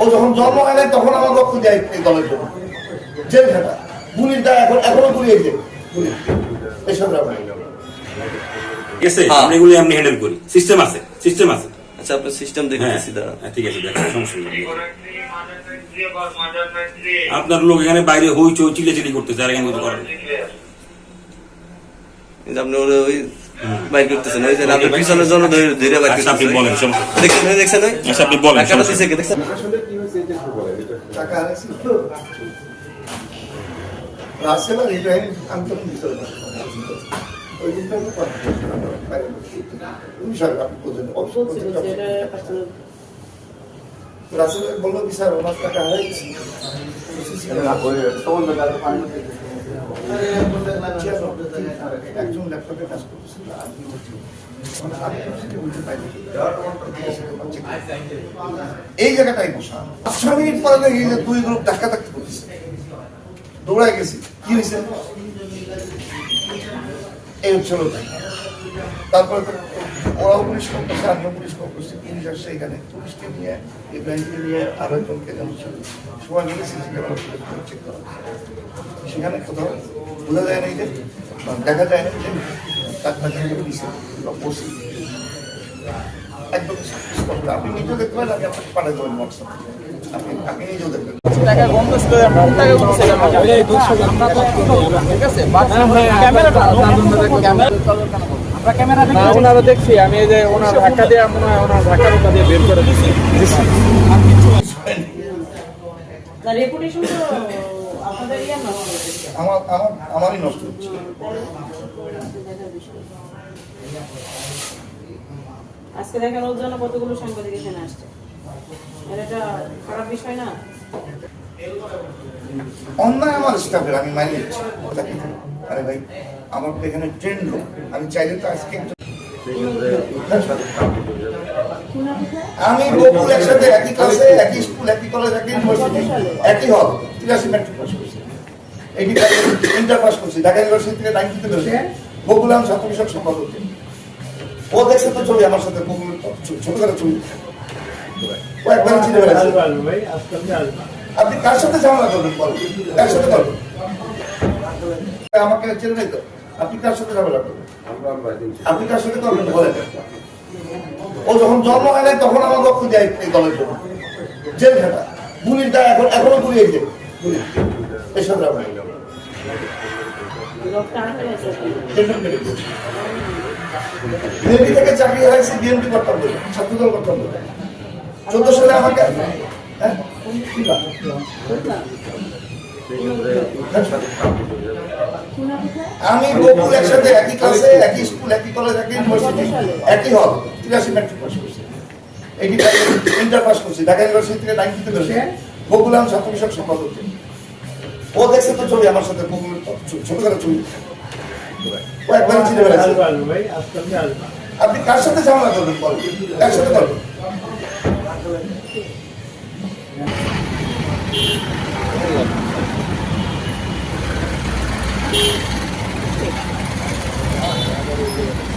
ও যখন জন্ম হয় নাই তখন আমার রক্ত দেয় এই দলের জন্য। জেল খাটা। গুলির দায় এখন এখনও গুলি এই যে। এসব ব্যাপার গেছে? হ্যাঁ। আমরা এগুলো এমনি হ্যান্ডেল করি। সিস্টেম আছে সিস্টেম আছে। আচ্ছা আপনার সিস্টেম হ্যাঁ। দেখতেছি দাঁড়া হ্যাঁ, ঠিক আছে দেখো সমস্যা নেই। আপনার লোক এখানে বাইরে হই চই চিলে চিলি করতেছে আর এখানে কিছু করেন। আপনি ওরা ওই বাইর করতেছেন ওই যে আপনার পিছনের জন্য ধরে ধরে বাইর আচ্ছা, আপনি বলেন, সমস্যা। দেখছেন দেখছেন ওই আচ্ছা, আপনি বলেন, দেখছেন? টাকা হারাইছি তো রাসেল আর ইব্রাহিম ভিতরে থাকতাম। ওই দিনটা আমি কথা। বিষয় আপনি অবশ্য। রাসেল বলল কি স্যার ওনার টাকা হারাইছি একজন ল্যাপটপে কাজ করতেছিল আমি এই জায়গাটাই বসা। পাঁচ মিনিট পরে দেখি যে দুই গ্রুপ ধাক্কা ধাক্কি করতেছে। দৌড়ায় গেছি। কি হয়েছে? এই হচ্ছিল তাই তারপরে ওরাও পুলিশ করছে আমিও পুলিশ করছি পুলিশ আসছে এখানে পুলিশকে নিয়ে ইব্রাহিমকে নিয়ে আরও একজনকে যেন সবাই মিলে সিসি ক্যামেরা চেক করা সেখানে কোথাও বোঝা যায় না যে দেখা যায় না তার কাছে পুলিশে বসে একদম আপনি নিজেও দেখতে পারেন আমি আপনাকে পাঠিয়ে দেবেন হোয়াটসঅ্যাপ আপনি আপনি নিজেও দেখবেন টাকা গন্ধ ছিল কোন টাকা গন্ধ ছিল এই 200 আমরা ঠিক আছে ক্যামেরাটা ক্যামেরা ক্যামেরা না ওনারা দেখছি আমি এই যে ওনার ধাক্কা দিয়ে মনে হয় ওনার ধাক্কা ধাক্কা দিয়ে বের করে রেপুটেশন ইয়ে। আমার আমার আমারই নষ্ট হচ্ছে। আজকে দেখেন ওর জন্য কতগুলো সাংবাদিক এখানে আসছে। এর এটা খারাপ বিষয় না? অন্যায় আমার স্টাফের আমি মাইনে আরে ভাই আমার তো এখানে ট্রেন লোক। আমি চাইলে তো আজকে আমি বকুল একসাথে একই ক্লাসে একই স্কুল একই কলেজ একই ইউনিভার্সিটি একই হল তিরাশি ম্যাট্রিক পাস করছি। এইটি ইন্টার পাস করছি। ঢাকা ইউনিভার্সিটি থেকে বকুল আমি ছাত্র বিষয়ক সম্পাদক। ও দেখছে তো ছবি আমার সাথে বকুল ছোট করে ছবি। ও একবার চিনে বেড়াচ্ছে আপনি কার সাথে ঝামেলা করবেন বলেন? কার সাথে করবেন? আমাকে চেনে নাই তো। আপনি কার সাথে ঝামেলা করবেন? আপনি কার সাথে করবেন বলেন? ও যখন জন্ম হয় নাই, তখন আমার রক্ত দেয় এই দলের জন্য। জেল খাটা। গুলির দায় এখন এখনও গুলি এই এসব বিএনপি থেকে চাকরি আমাকে হ্যাঁ? আমি বকুল একসাথে একই ক্লাসে একই স্কুল একই কলেজ একই ইউনিভার্সিটি একই হল। তিরাশি ম্যাট্রিক পাস করছি। এইটি ইন্টার পাস করছি। ঢাকা ইউনিভার্সিটি থেকে নাইনটিতে বেরোছি বকুল আমি ছাত্র বিষয়ক সম্পাদক। ও দেখছে তো ছবি আমার সাথে বকুল ছোট ছবি। ও একবার চিনে বেড়াচ্ছে আপনি কার সাথে ঝামেলা করবেন? বলেন। কার সাথে করবেন Thank you.